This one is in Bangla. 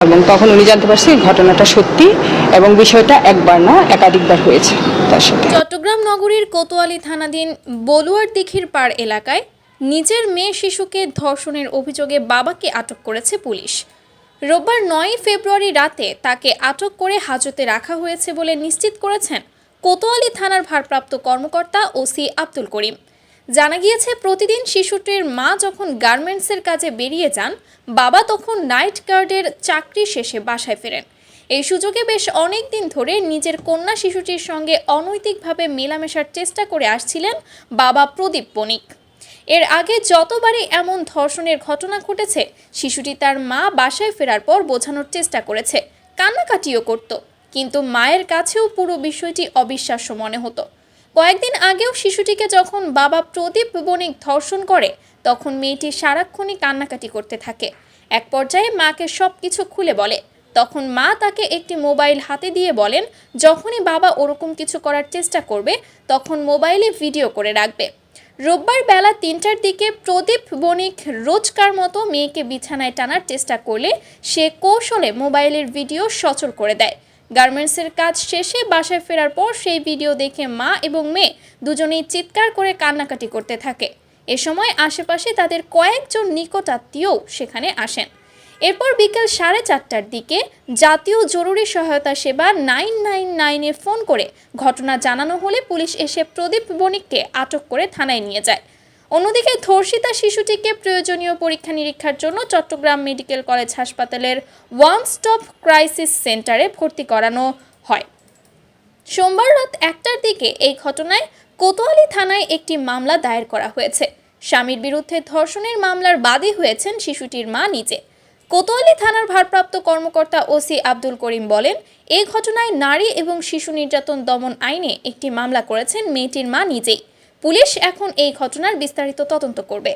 এবং তখন উনি জানতে পারছে ঘটনাটা সত্যি এবং বিষয়টা একবার না, একাধিকবার হয়েছে তার সাথে। চট্টগ্রাম নগরীর কোতোয়ালি থানাধীন বলুয়ার দিঘির পাড় এলাকায় নিজের মেয়ে শিশুকে ধর্ষণের অভিযোগে বাবাকে আটক করেছে পুলিশ। রোববার নয় ফেব্রুয়ারি রাতে তাকে আটক করে হাজতে রাখা হয়েছে বলে নিশ্চিত করেছেন কোতোয়ালি থানার ভারপ্রাপ্ত কর্মকর্তা ওসি আব্দুল করিম। জানা গিয়েছে, প্রতিদিন শিশুটির মা যখন গার্মেন্টসের কাজে বেরিয়ে যান, বাবা তখন নাইট গার্ডের চাকরি শেষে বাসায় ফেরেন। এই সুযোগে বেশ অনেক দিন ধরে নিজের কন্যা শিশুটির সঙ্গে অনৈতিকভাবে মেলামেশার চেষ্টা করে আসছিলেন বাবা প্রদীপ বণিক। এর আগে যতবারই এমন ধর্ষণের ঘটনা ঘটেছে, শিশুটি তার মা বাসায় ফেরার পর বোঝানোর চেষ্টা করেছে। কান্নাকাটিও করত, কিন্তু মায়ের কাছেও পুরো বিষয়টি অবিশ্বাস্য মনে হতো। কয়েকদিন আগেও শিশুটিকে যখন বাবা প্রদীপ বণিক ধর্ষণ করে, তখন মেয়েটি সারাক্ষণই কান্নাকাটি করতে থাকে। এক পর্যায়ে মাকে সব কিছু খুলে বলে। তখন মা তাকে একটি মোবাইল হাতে দিয়ে বলেন, যখনই বাবা ওরকম কিছু করার চেষ্টা করবে, তখন মোবাইলে ভিডিও করে রাখবে। রোববার বেলা তিনটার দিকে প্রদীপ বণিক রোজকার মতো মেয়েকে বিছানায় টানার চেষ্টা করলে সে কৌশলে মোবাইলের ভিডিও সচল করে দেয়। গার্মেন্টসের কাজ শেষে বাসায় ফেরার পর সেই ভিডিও দেখে মা এবং মেয়ে দুজনেই চিৎকার করে কান্নাকাটি করতে থাকে। এ সময় আশেপাশে তাদের কয়েকজন নিকটাত্মীয়ও সেখানে আসেন। এরপর বিকেল সাড়ে চারটার দিকে জাতীয় জরুরি সহায়তা সেবা নাইন নাইন নাইনে ফোন করে ঘটনা জানানো হলে পুলিশ এসে প্রদীপ বণিককে আটক করে থানায় নিয়ে যায়। অন্যদিকে ধর্ষিতা শিশুটিকে প্রয়োজনীয় পরীক্ষা নিরীক্ষার জন্য চট্টগ্রাম মেডিকেল কলেজ হাসপাতালের ওয়ান স্টপ ক্রাইসিস সেন্টারে ভর্তি করানো হয়। সোমবার রাত একটার দিকে এই ঘটনায় কোতোয়ালি থানায় একটি মামলা দায়ের করা হয়েছে। স্বামীর বিরুদ্ধে ধর্ষণের মামলার বাদী হয়েছেন শিশুটির মা নিজে। কোতোয়ালি থানার ভারপ্রাপ্ত কর্মকর্তা ওসি আব্দুল করিম বলেন এই ঘটনায় নারী এবং শিশু নির্যাতন দমন আইনে একটি মামলা করেছেন মেয়েটির মা নিজেই। পুলিশ এখন এই ঘটনার বিস্তারিত তদন্ত করবে।